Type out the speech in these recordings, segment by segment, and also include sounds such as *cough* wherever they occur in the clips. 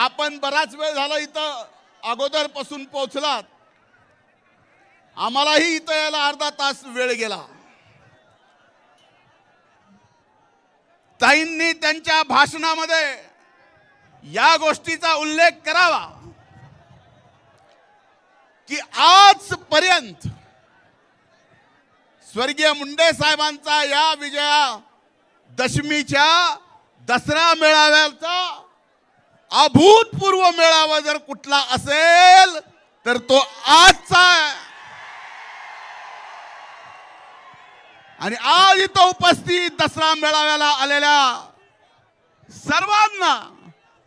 आपण बराच वेळ झाला इथं अगोदरपासून पोहोचलात. आम्हालाही इथं यायला अर्धा तास वेळ गेला. ताईंनी त्यांच्या भाषणामध्ये या गोष्टीचा उल्लेख करावा. की आजपर्यंत स्वर्गीय मुंडे साहेबांचा या विजया दशमीच्या दसरा मेळाव्याचा अभूतपूर्व मेळावा जर कुठला असेल तर तो आजचा आहे. आणि आज इथं उपस्थित दसरा मेळाव्याला आलेल्या सर्वांना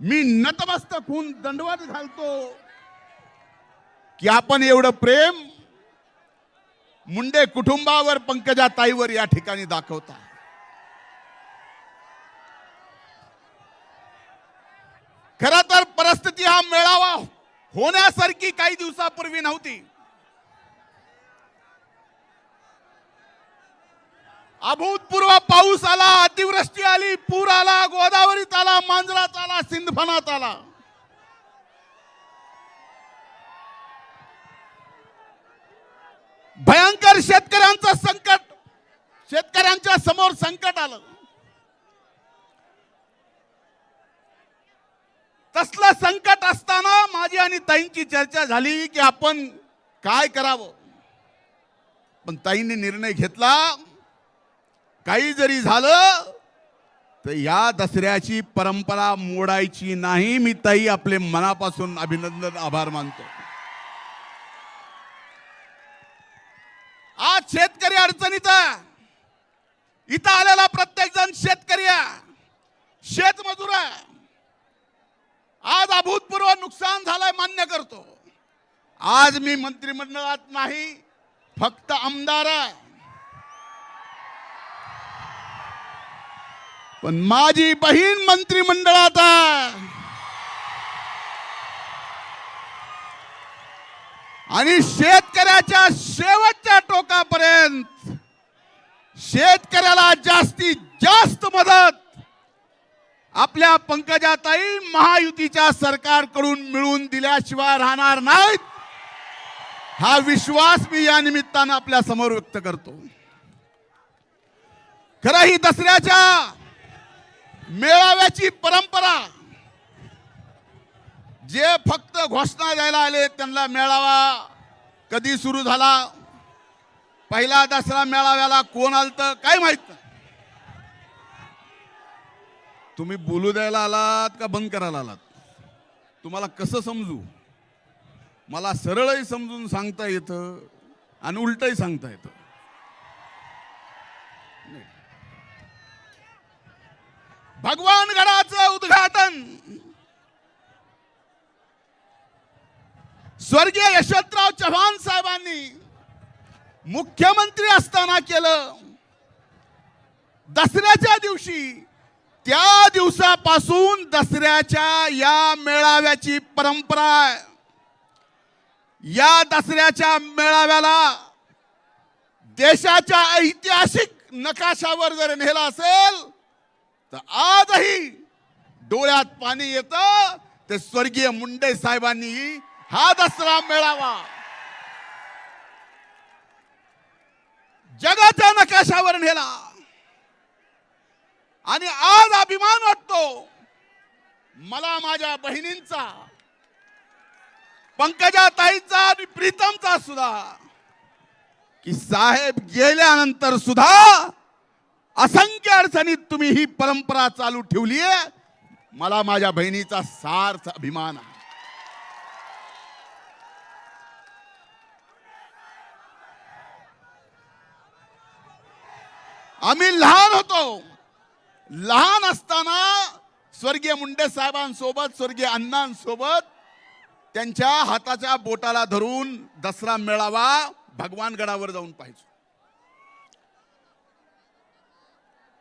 मी नतमस्तक होऊन दंडवत घालतो की आपण एवढं प्रेम मुंडे कुटुंबावर पंकजा ताईवर या ठिकाणी दाखवता खर तर परिस्थिती हा मेळावा होण्यासारखी काही दिवसापूर्वी नव्हती. अभूतपूर्व पाऊस आला अतिवृष्टी आली पूर आला गोदावरीत आला मांजरात आला सिंधफणात आला. भयंकर शेतकऱ्यांचं संकट शेतकऱ्यांच्या समोर संकट आलं. कसलं संकट असताना माझी आणि ताईंची चर्चा झाली की आपण काय करावं? पण ताईंनी निर्णय घेतला. काही जरी झालं तर या दसऱ्याची परंपरा मोडायची नाही. मी ताई आपले मनापासून अभिनंदन आभार मानतो. आज शेतकरी अडचणीचा इथं आलेला प्रत्येक जण शेतकरी आहे शेतमजूर आहे आज अभूतपूर्व नुकसान झालंय मान्य करतो. आज मी मंत्रिमंडळात नाही फक्त आमदार आहे. पण माझी बहीण मंत्रिमंडळात आहे. आणि शेतकऱ्याच्या शेवटच्या टोकापर्यंत शेतकऱ्याला जास्तीत जास्त मदत आपल्या पंकजाताई महायुतीच्या सरकारकडून मिळवून दिल्याशिवाय राहणार नाहीत. हा विश्वास मी या निमित्तानं आपल्यासमोर व्यक्त करतो. खरं ही दसऱ्याच्या मेळाव्याची परंपरा जे फक्त घोषणा द्यायला आले त्यांना मेळावा कधी सुरू झाला? पहिला दसरा मेळाव्याला कोण आलतं? काय माहीत? नाही. तुम्ही बोलू द्यायला आलात का बंद करायला आलात? तुम्हाला कसं समजू? मला सरळही समजून सांगता येतं आणि उलटही सांगता येतं. भगवान गडाचं उद्घाटन! स्वर्गीय यशवंतराव चव्हाण साहेबांनी मुख्यमंत्री असताना केलं. दसऱ्याच्या दिवशी त्या दिवसापासून दसऱ्याच्या या मेळाव्याची परंपरा आहे. या दसऱ्याच्या मेळाव्याला देशाच्या ऐतिहासिक नकाशावर जर नेला असेल तर आजही डोळ्यात पाणी येतं. ते स्वर्गीय मुंडे साहेबांनी हा दसरा मेळावा. जगाच्या नकाशावर नेला. आणि आज अभिमान वाटतो. मला माझ्या बहिणींचा पंकजा ताईचा आणि प्रीतमचा सुद्धा की साहेब गेल्यानंतर सुद्धा असंख्य अडचणीत तुम्ही ही परंपरा चालू ठेवली आहे. मला माझ्या बहिणीचा सार्थ अभिमान आहे. आम्ही लहान होतो. लहान असताना स्वर्गीय मुंडे साहेबांसोबत स्वर्गीय अण्णांसोबत त्यांच्या हाताच्या बोटाला धरून दसरा मेळावा भगवानगडावर जाऊन पाहिजे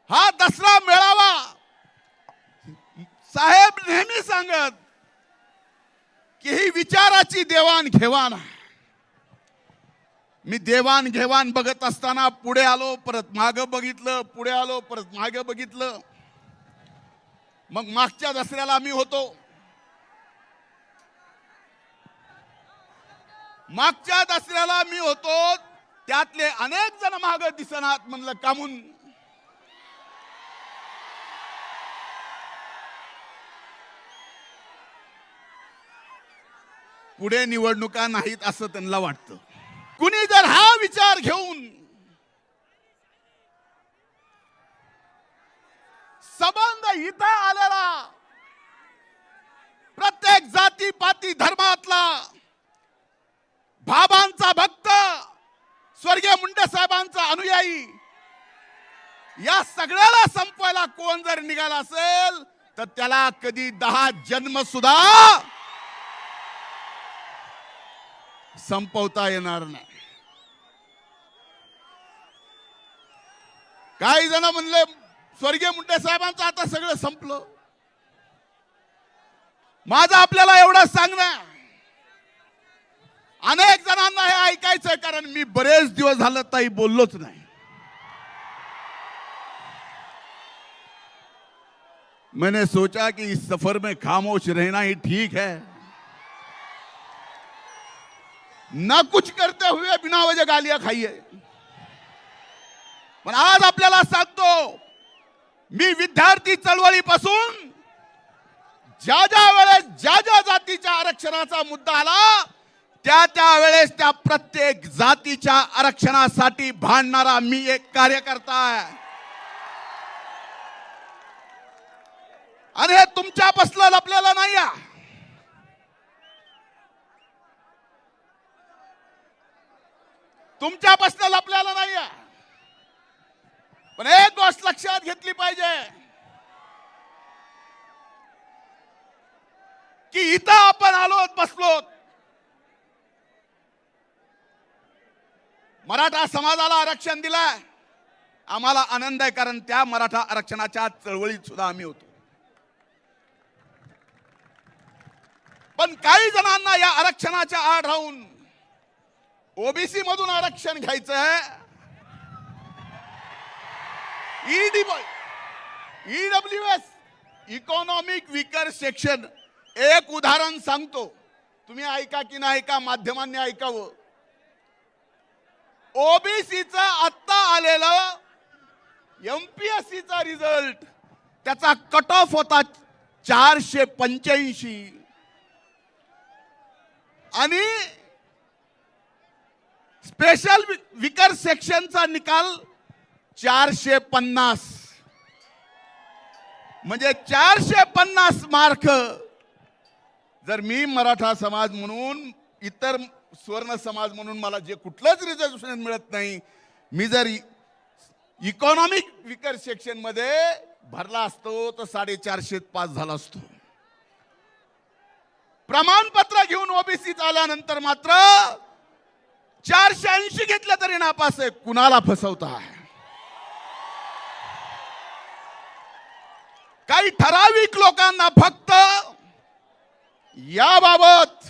हा दसरा मेळावा साहेब नेहमी सांगत की ही विचाराची देवाणघेवाण आहे. मी देवाणघेवाण बघत असताना पुढे आलो परत मागं बघितलं पुढे आलो परत मागं बघितलं. मग मागच्या दसऱ्याला आम्ही होतो. मागच्या दसऱ्याला मी होतो त्यातले अनेक जण माग दिसनात म्हणलं कामून. पुढे निवडणुका नाहीत असं त्यांना वाटतं. कुणी जर हा विचार घेऊन संबंध इथं आलेला प्रत्येक जाती पाती धर्मातला बाबांचा भक्त स्वर्गीय मुंडे साहेबांचा अनुयायी या सगळ्याला संपवायला कोण जर निघाला असेल तर त्याला कधी दहा जन्म सुद्धा संपवता येणार नाही. काही जण म्हणले स्वर्गीय मुंडे साहेबांचं आता सगळं संपलं. माझं आपल्याला एवढं सांगणं अनेक जणांना हे ऐकायचंय कारण मी बरेच दिवस झालं ताई बोललोच नाही. मैंने सोचा कि इस सफर में खामोश रहना ही ठीक है। ना कुछ करते हुए बिना वजह गालियां खाइए। पण आज आपल्याला सांगतो मी विद्यार्थी चळवळीपासून ज्या ज्या वेळेस ज्या ज्या जातीच्या आरक्षणाचा मुद्दा आला त्या त्या वेळेस त्या प्रत्येक जातीच्या आरक्षणासाठी भांडणारा मी एक कार्यकर्ता आहे आणि हे तुमच्या तुमच्यापासलं आपल्याला नाही तुमच्या तुमच्यापासनं आपल्याला नाही आहे. पण एक गोष्ट लक्षात घेतली पाहिजे. की इथं आपण आलो बसलो मराठा समाजाला आरक्षण दिलाय. आम्हाला आनंद आहे कारण त्या मराठा आरक्षणाच्या चळवळीत सुद्धा आम्ही होतो. पण काही जणांना या आरक्षणाच्या आड राहून ओबीसी मधून आरक्षण घ्यायचं आहे EW S economic weaker section एक उदाहरण सांगतो. तुम्ही ऐका की नाही ऐका माध्यमांनी ऐकावं. ओबीसीचा आत्ता आलेलं एमपीएससीचा रिझल्ट त्याचा कट ऑफ होता चारशे पंच्याऐंशी. आणि स्पेशल विकर सेक्शनचा निकाल चारशे पन्नास. म्हणजे चारशे पन्नास मार्क. जर मी मराठा समाज म्हणून इतर स्वर्ण समाज म्हणून मला जे कुठलंच रिझर्वेशन मिळत नाही मी जर इकॉनॉमिक विकर सेक्शनमध्ये भरला असतो तर साडेचारशे पास झाला असतो. प्रमाणपत्र घेऊन ओबीसीत आल्यानंतर मात्र चारशे ऐंशी घेतलं तरी नापास आहे. कुणाला फसवता काही ठराविक लोकांना फक्त याबाबत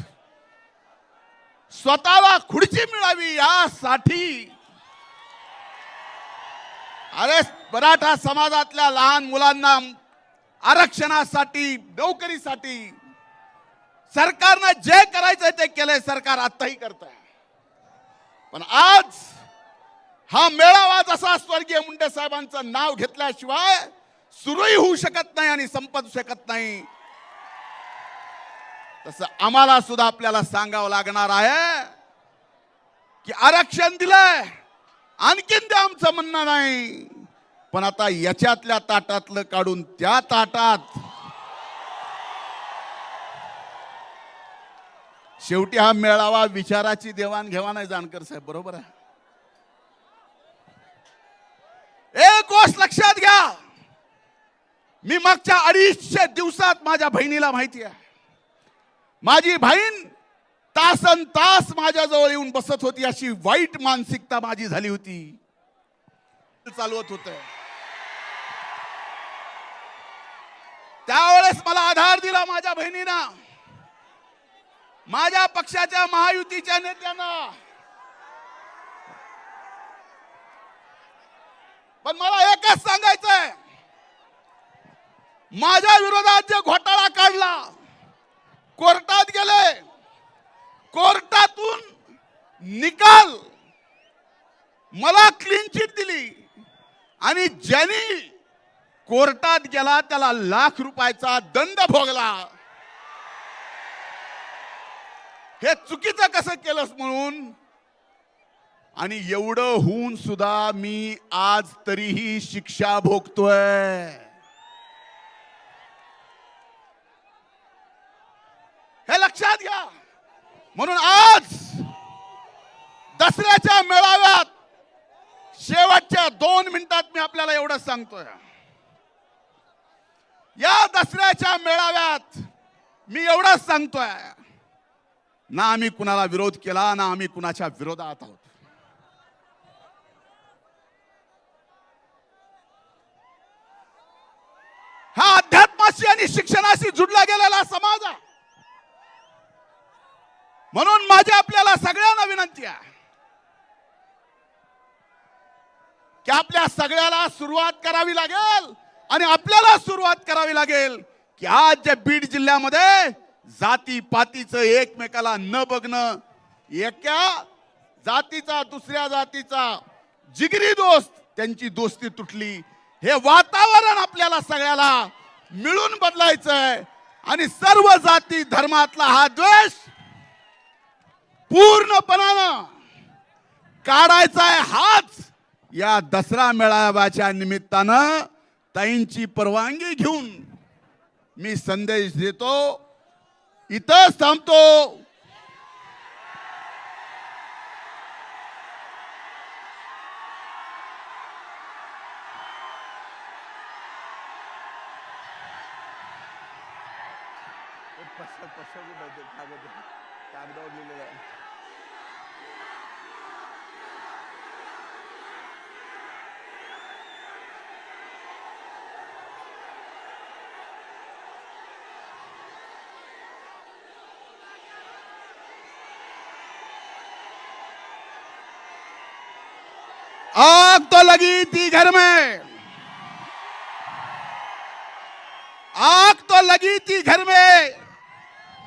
स्वतःला खुर्ची मिळावी यासाठी. अरे मराठा समाजातल्या लहान मुलांना आरक्षणासाठी नोकरीसाठी सरकारनं जे करायचं ते केलंय सरकार आताही करत आहे पण आज हा मेळावा जसा स्वर्गीय मुंडे साहेबांचं नाव घेतल्याशिवाय सुरळी होऊ शकत नाही आणि संपत शकत नाही. तसं आम्हाला सुद्धा आपल्याला सांगावं लागणार आहे की आरक्षण दिलंय. आणखीन ते आमचं म्हणणं नाही. पण आता याच्यातल्या ताटातलं काढून त्या ताटात. शेवटी हा मेळावा विचाराची देवाणघेवाण आहे जानकर साहेब बरोबर आहे? एक गोष्ट लक्षात घ्या. मी मागच्या अडीचशे दिवसात माझ्या बहिणीला माहिती आहे. माझी बहीण तासन तास माझ्याजवळ येऊन बसत होती अशी वाईट मानसिकता माझी झाली होती. चालवत होत. त्यावेळेस मला आधार दिला माझ्या बहिणीना. माझ्या पक्षाच्या महायुतीच्या नेत्यांना. पण मला एकच सांगायचंय. माझ्या विरोधात जे घोटाळा काढला कोर्टात गेले कोर्टातून निकाल मला क्लीन चिट दिली. आणि ज्यांनी कोर्टात गेला त्याला लाख रुपयाचा दंड भोगला. हे चुकीचं कसं केलंस म्हणून? आणि एवढं होऊन सुद्धा मी आज तरीही शिक्षा भोगतोय. हे लक्षात घ्या. म्हणून आज दसऱ्याच्या मेळाव्यात शेवटच्या दोन मिनिटात मी आपल्याला एवढंच सांगतोय. या दसऱ्याच्या मेळाव्यात मी एवढंच सांगतोय. ना आम्ही कुणाला विरोध केला ना आम्ही कुणाच्या विरोधात आहोत. हा अध्यात्माशी आणि शिक्षणाशी जुडला गेलेला समाज आहे. म्हणून माझी आपल्याला सगळ्यांना विनंती आहे की आपल्या सगळ्याला सुरुवात करावी लागेल आणि आपल्याला सुरुवात करावी लागेल की आज ज्या बीड जिल्ह्यामध्ये जाती पातीचं एकमेकाला न बघणं एका जातीचा दुसऱ्या जातीचा जिगरी दोस्त त्यांची दोस्ती तुटली. हे वातावरण आपल्याला सगळ्याला मिळून बदलायचंय. आणि सर्व जाती धर्मातला हा द्वेष पूर्णपणानं काढायचा आहे हाच या दसरा मेळाव्याच्या निमित्तानं ताईंची परवानगी घेऊन मी संदेश देतो. इथंच थांबतो. आग तो लगी थी घर में। आग तो लगी थी घर में।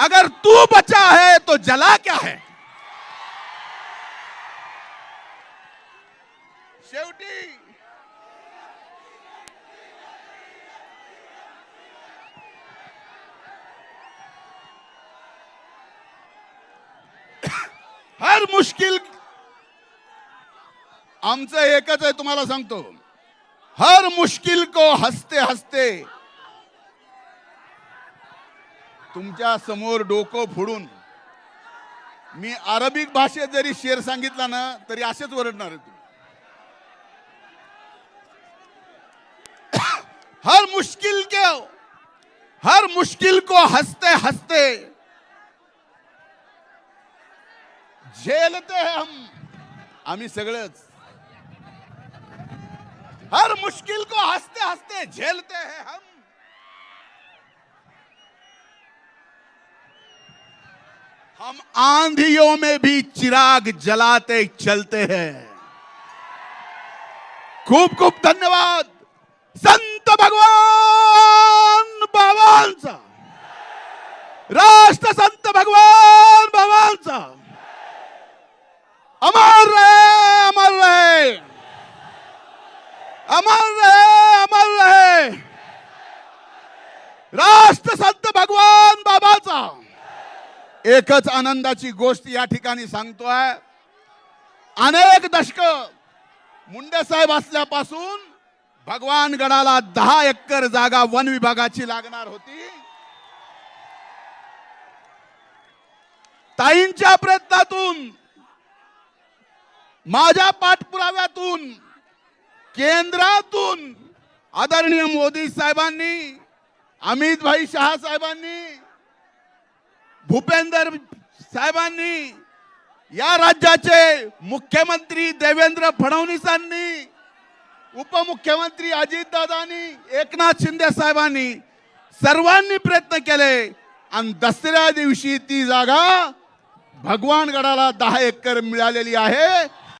अगर तू बचा है तो जला क्या है? शेवटी। *coughs* हर मुश्किल आमचं एकच आहे तुम्हाला सांगतो. हर मुश्किल को हसते हसते तुमच्यासमोर डोकं फोडून मी अरबिक भाषेत जरी शेर सांगितला ना तरी असेच ओरडणार आहे तुम्ही. *coughs* हर मुश्किल के हर मुश्किल को हंसते हंसते झेलते हम आम्ही सगळेच. हर मुश्किल को हंसते हंसते झेलते हैं हम. हम आंधियों में भी चिराग जलाते चलते हैं। खूब खूब धन्यवाद। संत भगवान भगवान सा। राष्ट्र संत भगवान भगवान सा। अमर रहे अमर रहे। अमर एकच आनंदाची गोष्ट या ठिकाणी सांगतोय अनेक दशक मुंडे साहेब असल्यापासून भगवान गडाला दहा एकर जागा वन विभागाची लागणार होती. ताईंच्या प्रयत्नातून माझ्या पाठपुराव्यातून केंद्रातून आदरणीय मोदी साहेबांनी अमित भाई शहा साहेबांनी भूपेंदर साहेबांनी या राज्याचे मुख्यमंत्री देवेंद्र फडणवीसांनी उपमुख्यमंत्री अजितदादांनी एकनाथ शिंदे साहेबांनी सर्वांनी प्रयत्न केले आणि दसऱ्या दिवशी ती जागा भगवानगडाला दहा एकर मिळालेली आहे.